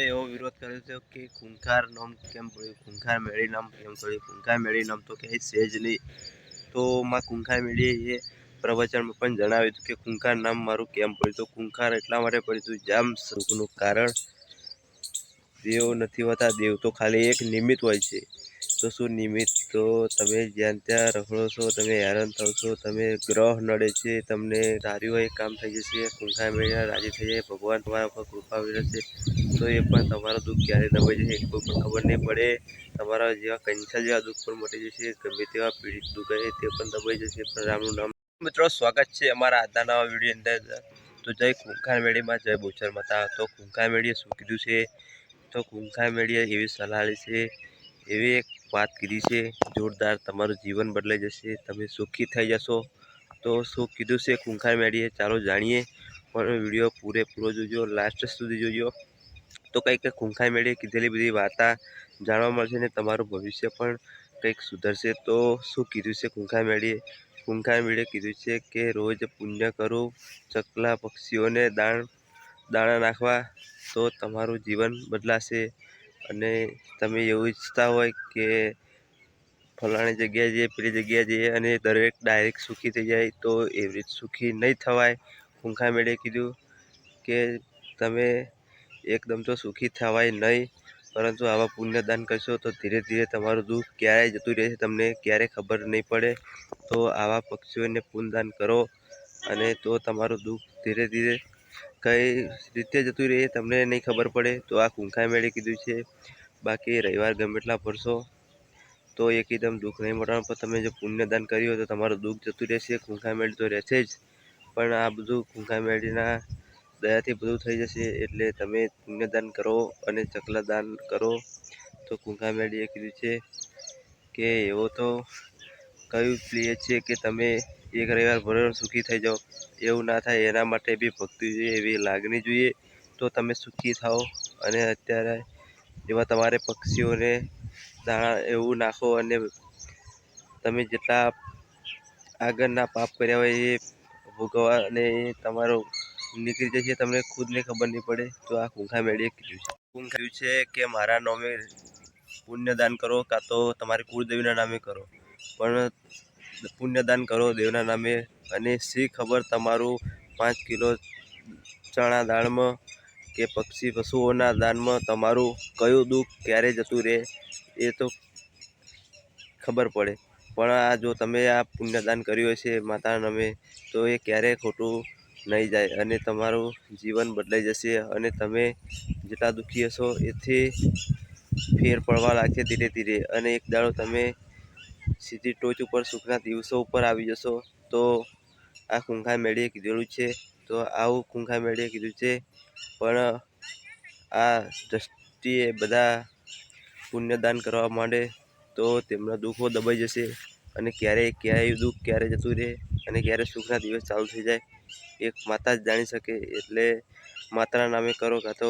એવો વિરોધ કર્યો છે કે ખૂંખાર નામ કેમ પડ્યું? ખૂંખાર મેળી નામ કેમ પડ્યું? ખૂંખાર મેળી નામ તો ક્યાંય છે જ નહીં. તો માં ખૂંખાર મેળીએ એ પ્રવચનમાં પણ જણાવ્યું હતું કે ખૂંખાર નામ મારું કેમ પડ્યું? તો ખૂંખાર એટલા માટે પડ્યું હતું જામ સુખનું કારણ દેવ નથી હોતા. દેવ તો ખાલી એક નિમિત્ત હોય છે. તો શું નિમિત્ત? તો તમે જ્યાં ત્યાં રખડો છો, તમે હેરાન થાવ છો, તમે ગ્રહ નડે છે, તમને ધાર્યું હોય કામ થઈ જશે કુંઠા મેળીને રાજી થઈ જાય, ભગવાન તમારા પર કૃપા વિરસશે તો એ પણ તમારું દુઃખ ક્યારે દબાઈ જશે કોઈ પણ ખબર નહીં પડે. તમારા જેવા કંચા જેવા દુઃખ પણ મટી જશે, ગમે તેવા પીડિત દુઃખ હશે, તે પણ દબાઈ જશે, પણ રામનું નામ. મિત્રો, સ્વાગત છે અમારા આજના નવા વીડિયો અંદર. તો જય ખૂંખાર મેળીમાં, જય બોચર માતા. તો કુંખા મેળીએ શું કીધું છે? તો કુંખા મેળીએ એવી સલાહ છે. એવી એક વાત કીધી છે, જોરદાર તમારું જીવન બદલાઈ જશે, તમે સુખી થઈ જશો. તો શું કીધું છે કુંખાર મેળીએ ચાલો જાણીએ. પણ વીડિયો પૂરેપૂરો જોજો, લાસ્ટ સુધી જોજો. તો કંઈક કુંખાર મેળીએ કીધેલી બધી વાર્તા જાણવા મળશે ને તમારું ભવિષ્ય પણ કંઈક સુધરશે. તો શું કીધું છે ખૂંખાર મેળીએ ખૂંખાર મેળીએ કીધું છે કે રોજ પુણ્ય કરું, ચકલા પક્ષીઓને દાણ, દાણા નાખવા. તો તમારું જીવન બદલાશે. અને તમે એવું ઈચ્છતા હોય કે ફલાણી જગ્યાએ જઈએ, પેલી જગ્યાએ જઈએ અને દરેક ડાયરેક્ટ સુખી થઈ જાય, તો એવી રીતે સુખી નહીં થવાય. ખૂંખાર મેળે કીધું કે તમે એકદમ તો સુખી થવાય નહીં, પરંતુ આવા પુણ્યદાન કરશો તો ધીરે ધીરે તમારું દુઃખ ક્યારેય જતું રહેશે, તમને ક્યારેય ખબર નહીં પડે. તો આવા પક્ષીઓને પુણ્યદાન કરો અને તો તમારું દુઃખ ધીરે ધીરે કઈ રીતે જતું રહે તમને નહીં ખબર પડે. તો આ કુંખાઈ મેળે કીધું છે. બાકી રવિવાર ગમે એટલા ભરશો તો એકદમ દુઃખ નહીં મળવાનું. પણ તમે જો પુણ્યદાન કર્યું તો તમારું દુઃખ જતું રહેશે. ખૂંખાર મેળી તો રહેશે જ. પણ આ બધું ખૂંખાર મેળીના દયાથી બધું થઈ જશે. એટલે તમે પુણ્યદાન કરો અને ચકલા દાન કરો. તો કુંખા મેળીએ કીધું છે કે એવો તો કયું પ્રિય છે કે તમે એક રવિવાર ભરો સુખી થઈ જાઓ? એવું ના થાય, એના માટે બી ભક્તિ જોઈએ, એવી લાગણી જોઈએ. તો તમે સુખી થાઓ અને અત્યારે એવા તમારે પક્ષીઓને દાણા એવું નાખો અને તમે જેટલા આગળના પાપ કર્યા હોય એ ભોગવવા અને એ તમારો નીકળી જશે તમને ખુદને ખબર નહીં પડે. તો આ કુંખા મેળીએ કીધું છે. ખૂંખાયું છે કે મારા નામે પુણ્યદાન કરો, કાં તો તમારી કુળદેવીના નામે કરો. પણ પુણ્યદાન કરો, દેવના નામે અને સી ખબર તમારું પાંચ કિલો ચણા દાળમાં કે પક્ષી પશુઓના દાનમાં તમારું કયું દુઃખ ક્યારે જતું રહે, એ તો ખબર પડે. પણ આ જો તમે આ પુણ્યદાન કર્યું હશે માતાના નામે, તો એ ક્યારેય ખોટું નહીં જાય અને તમારું જીવન બદલાઈ જશે અને તમે જેટલા દુઃખી હશો એથી ફેર પડવા લાગશે ધીરે ધીરે. અને એક દાડો તમે સીધી ટોચ ઉપર સુખના દિવસો ઉપર આવી જશો, તો આ ખૂંખા મેળીએ કીધેલું છે. તો આવું ખૂંખા મેળીએ કીધું છે. પણ આ દ્રષ્ટિએ બધા પુણ્યદાન કરવા માંડે તો તેમના દુઃખો દબાઈ જશે અને ક્યારેય ક્યારેય દુઃખ ક્યારે જતું રહે અને ક્યારે સુખના દિવસ ચાલુ થઈ જાય એક માતા જ જાણી શકે. એટલે માતાના નામે કરો કાં તો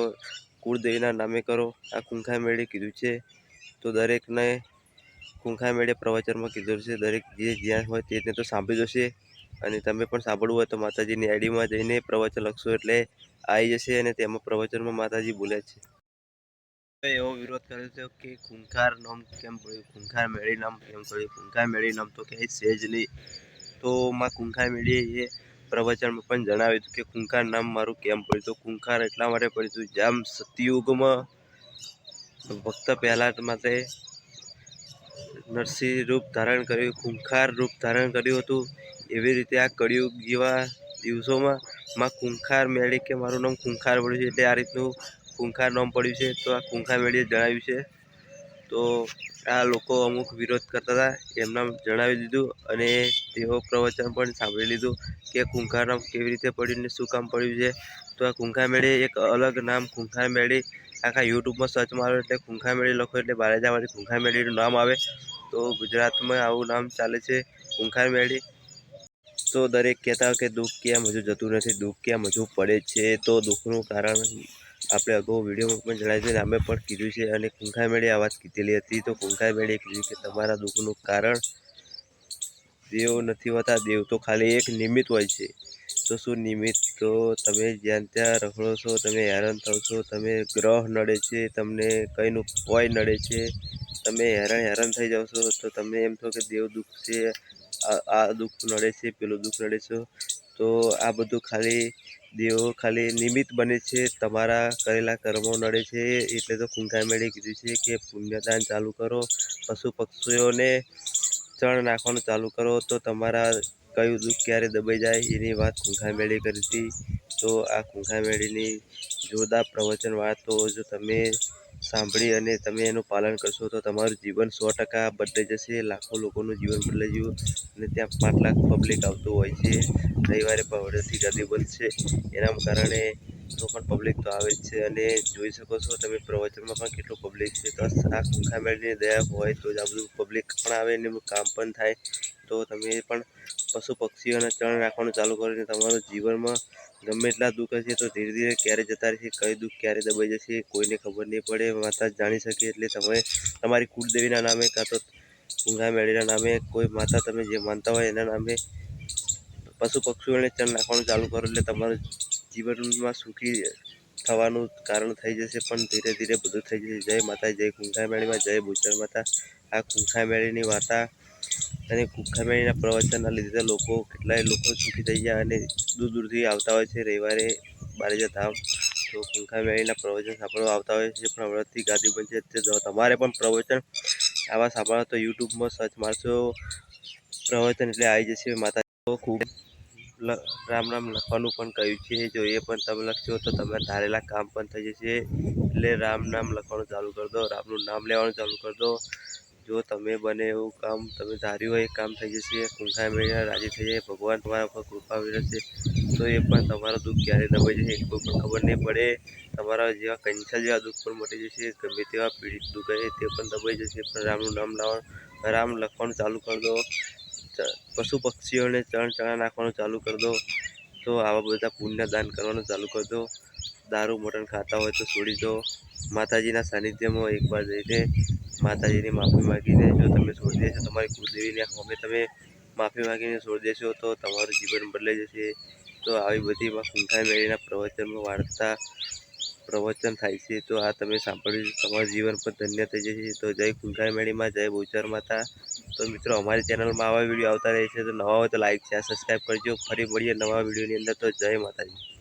કુળદેવીના નામે કરો. આ ખૂંખા મેળે કીધું છે. તો દરેકને ખૂંખા મેળે પ્રવચનમાં કીધું છે. દરેક જે જ્યાં હોય તેને તો સાંભળી જશે. અને તમે પણ સાંભળવું હોય તો માતાજીની આઈડીમાં જઈને પ્રવચન લખશો એટલે આવી જશે અને તેમાં પ્રવચનમાં માતાજી બોલે છે. એવો વિરોધ કર્યો છે કે ખૂંખાર નામ કેમ પડ્યું? ખૂંખાર મેળી નામ કેમ પડ્યું? ખૂંખાર મેળી નામ તો ક્યાંય છે જ નહીં. તો માં ખૂંખાર મેળીએ એ પ્રવચનમાં પણ જણાવ્યું હતું કે ખૂંખાર નામ મારું કેમ પડ્યું? તો ખૂંખાર એટલા માટે પડ્યું હતું જેમ સતયુગમાં ભક્ત પહેલાં માટે નરસિંહ રૂપ ધારણ કર્યું, ખૂંખાર રૂપ ધારણ કર્યું હતું એવી રીતે આ કળિયુગ જેવા દિવસોમાં માં ખૂંખાર મેળી કે મારું નામ ખૂંખાર પડ્યું છે એટલે આ રીતનું ખૂંખાર નામ પડ્યું છે. તો આ ખૂંખાર મેળીએ જણાવ્યું છે. તો આ લોકો અમુક વિરોધ કરતા હતા, એમના જણાવી દીધું અને તેઓ પ્રવચન પણ સાંભળી લીધું કે ખૂંખાર નામ કેવી રીતે પડ્યું ને શું કામ પડ્યું છે. તો આ ખૂંખાર મેળી એક અલગ નામ ખૂંખાર મેળી આખા યુટ્યુબમાં સર્ચ મારો એટલે ખૂંખાર મેળી લખો એટલે બારેજામાંથી ખૂંખાર મેળીનું નામ આવે. તો ગુજરાતમાં આવું નામ ચાલે છે. ખૂંખાર મેળી તો દરેક કહેતા કે દુઃખ કેમ હજુ જતું નથી, દુઃખ કેમ હજુ પડે છે, તો દુઃખનું કારણ આપણે અગાઉ વિડીયોમાં પણ જણાવ્યું છે અમે પણ કીધું છે અને કુંખાઈ મેળે આ વાત કીધેલી હતી. તો કુંખાઈ મેળે કીધું કે તમારા દુઃખનું કારણ દેવ નથી હોતા, દેવ તો ખાલી એક નિમિત્ત હોય છે. તો શું નિમિત્ત? તો તમે જ્યાં ત્યાં રખડો છો, તમે હેરાન થાવ છો, તમે ગ્રહ નડે છે, તમને કંઈનું કોઈ નડે છે, તમે હેરાન હેરાન થઈ જાઓ છો, તો તમે એમ થો કે દેવ દુઃખ છે આ દુઃખ નડે છે, પેલું દુઃખ નડે છે. તો આ બધું ખાલી દેવો ખાલી નિમિત્ત બને છે, તમારા કરેલા કર્મો નડે છે, એટલે તો ખૂંખાર મેળે કીધું છે કે પુણ્યદાન ચાલુ કરો, પશુ પક્ષીઓને ચણ નાખવાનું ચાલુ કરો, તો તમારા કયું દુઃખ ક્યારે દબાઈ જાય એની વાત ખૂંખાર મેળે કરી હતી. તો આ ખૂંખાર મેળીની જોરદાર પ્રવચન વાત તો જો તમે સાંભળી અને તમે એનું પાલન કરશો તો તમારું જીવન સો ટકા બદલાઈ જશે, લાખો લોકોનું જીવન બદલાઈ ગયું અને ત્યાં પાંચ લાખ પબ્લિક આવતું હોય છે, રવિવારે બપોરથી ગદી બંધ છે. એના કારણે તો પણ પબ્લિક તો આવે જ છે અને જોઈ શકો છો તમે પ્રવચનમાં પણ કેટલું પબ્લિક છે. તો આ મેળવીને દયા હોય તો જ આ બધું પબ્લિક પણ આવે ને એમનું કામ પણ થાય. તો તમે પણ પશુ પક્ષીઓને ચણ રાખવાનું ચાલુ કરીને તમારું જીવનમાં ગમે એટલા દુઃખ હશે તો ધીરે ધીરે ક્યારે જતા રહેશે, કઈ દુઃખ ક્યારે દબાઈ જશે, કોઈને ખબર નહીં પડે, માતા જાણી શકે એટલે તમે તમારી કુળદેવીના નામે કાં તો ઊંઘા મેળીના નામે કોઈ માતા તમે જે માનતા હોય એના નામે પશુ પક્ષીઓને ચણ નાખવાનું ચાલુ કરો એટલે તમારું જીવનમાં સુખી થવાનું કારણ થઈ જશે, પણ ધીરે ધીરે બધું થઈ જશે. જય માતા જય કુંખા મેળીમાં જય ભૂચર માતા. આ કુંખા મેળીની વાર્તા અને કુંખા પ્રવચનના લીધે લોકો કેટલાય લોકો સુખી થઈ ગયા અને દૂર દૂરથી આવતા હોય છે. રવિવારે બારે જતા તો કુંખા પ્રવચન સાંભળવા આવતા હોય છે. પણ હમણાંથી ગાદી બનશે તે જો તમારે પણ પ્રવચન આવા સાંભળવા તો યુટ્યુબમાં સર્ચ મારશો. પ્રવચન એટલે આવી જશે માતા ખૂબ રામ રામ લખવાનું પણ કહ્યું છે. જો એ પણ તમે લખશો તો તમે ધારેલા કામ પણ થઈ જશે. એટલે રામ નામ લખવાનું ચાલુ કરી દો. રામનું નામ લેવાનું ચાલુ કરી દો. જો તમે બને એવું કામ, તમે ધાર્યું હોય એ કામ થઈ જશે કુંઠા મેળીને રાજી થઈ જાય, ભગવાન તમારા પર કૃપા વિરસશે તો એ પણ તમારું દુઃખ ક્યારે દબાઈ જશે કોઈ પણ ખબર નહીં પડે. તમારા જેવા કંચા જેવા દુઃખ પણ મટી જશે, ગમે તેવા પીડિત દુઃખ હશે, તે પણ દબાઈ જશે. પણ રામનું નામ લાવવાનું, રામ લખવાનું ચાલુ કરી દો. પશુ પક્ષીઓને ચણ ચણા નાખવાનું ચાલુ કરી દો. તો આવા બધા પુણ્ય દાન કરવાનું ચાલુ કરી દો. દારૂ, મટન ખાતા હોય તો છોડી દો. માતાજીના સાનિધ્યમાં એકવાર જઈને માતાજીની માફી માગીને જો તમે છોડી દેશો તમારી કુળદેવીને અમે તમે માફી માગીને છોડી દેશો તો તમારું જીવન બદલાઈ જશે. તો આવી બધી માં મેળીના પ્રવચનમાં વાર્તા, પ્રવચન થાય છે. તો આ તમે સાંભળ્યું તમારું જીવન પર ધન્ય થઈ જશે. તો જય કુંઠાઈ મેળીમાં, જય બહુચર માતા. તો મિત્રો, અમારી ચેનલમાં આવા વીડિયો આવતા રહે છે. તો નવા હોય તો લાઈક શેર સબસ્ક્રાઈબ કરજો. ફરી મળીએ નવા વિડીયોની અંદર. તો જય માતાજી.